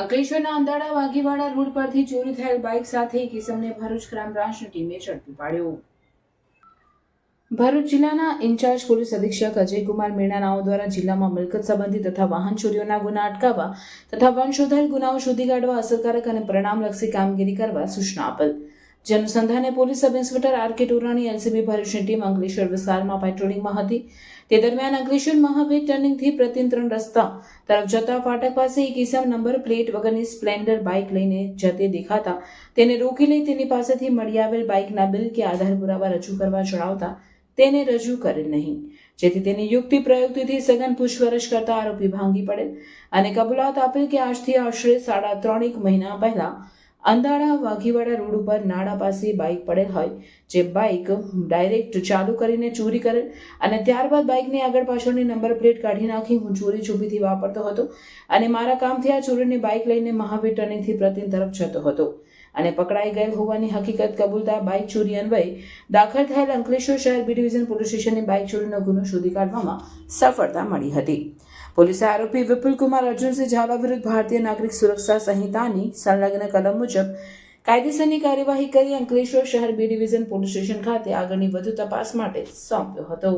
અંકલેશ્વરના અંદાડા વાઘીવાડા રોડ પરથી ચોરી થયેલ બાઇક સાથે એક ભરૂચ ક્રાઇમ બ્રાન્ચની ટીમે ઝડપી પાડ્યો. ભરૂચ જિલ્લાના ઇન્ચાર્જ પોલીસ અધિક્ષક અજયકુમાર મીણાનાઓ દ્વારા જિલ્લામાં મિલકત સંબંધી તથા વાહન ચોરીઓના ગુના અટકાવવા તથા વન ગુનાઓ શોધી કાઢવા અસરકારક અને પરિણામલક્ષી કામગીરી કરવા સૂચના આપેલ. જે અનુસંધાને police sub inspector R K Torani LCB ભરૂચની ટીમ અંકલેશ્વર વિસ્તારમાં પેટ્રોલિંગમાં હતી. તે દરમિયાન અંકલેશ્વર મહાવીર ટર્નિંગથી પ્રતિંત્રણ રસ્તા તરફ જતા ફાટક પાસે એક ઇસમ નંબર પ્લેટ વગરની સ્પ્લેન્ડર બાઇક લઈને જતે દેખાતા તેને રોકી લઈ તેની પાસેથી મળી આવેલ બાઇકના બિલ કે આધાર પુરાવા રજૂ કરવા જણાવતા તેને રજૂ કરેલ નહીં. જેથી તેની યુક્તિ પ્રયુક્તિથી સઘન પૂછપરછ કરતા આરોપી ભાંગી પડેલ અને કબૂલાત આપેલ કે આજથી આશરે સાડા ત્રણેક મહિના પહેલા અંદાડા વાઘીવાડા રોડ ઉપર નાડા પાસે બાઇક પડેલ હોય, જે બાઇક ડાયરેક્ટ ચાલુ કરીને ચોરી કરેલ અને ત્યારબાદ બાઇકની આગળ પાછળની નંબર પ્લેટ કાઢી નાખી હું ચોરી છુપીથી વાપરતો હતો અને મારા કામથી આ ચોરીની બાઇક લઈને મહાવીર ટર્નિંગથી પ્રતિન તરફ જતો હતો. અને પકડાઈ ગયેલ હોવાની હકીકત કબૂલતા બાઇક ચોરી અન્વયે દાખલ થયેલ અંકલેશ્વર શહેર બી ડિવિઝન પોલીસ સ્ટેશનની બાઇક ચોરીનો ગુનો શોધી કાઢવામાં સફળતા મળી હતી. પોલીસે આરોપી વિપુલકુમાર અર્જુનસિંહ ઝાલા વિરુદ્ધ ભારતીય નાગરિક સુરક્ષા સંહિતાની સંલગ્ન કલમ મુજબ કાયદેસરની કાર્યવાહી કરી અંકલેશ્વર શહેર બી ડિવિઝન પોલીસ સ્ટેશન ખાતે આગળની વધુ તપાસ માટે સોંપ્યો હતો.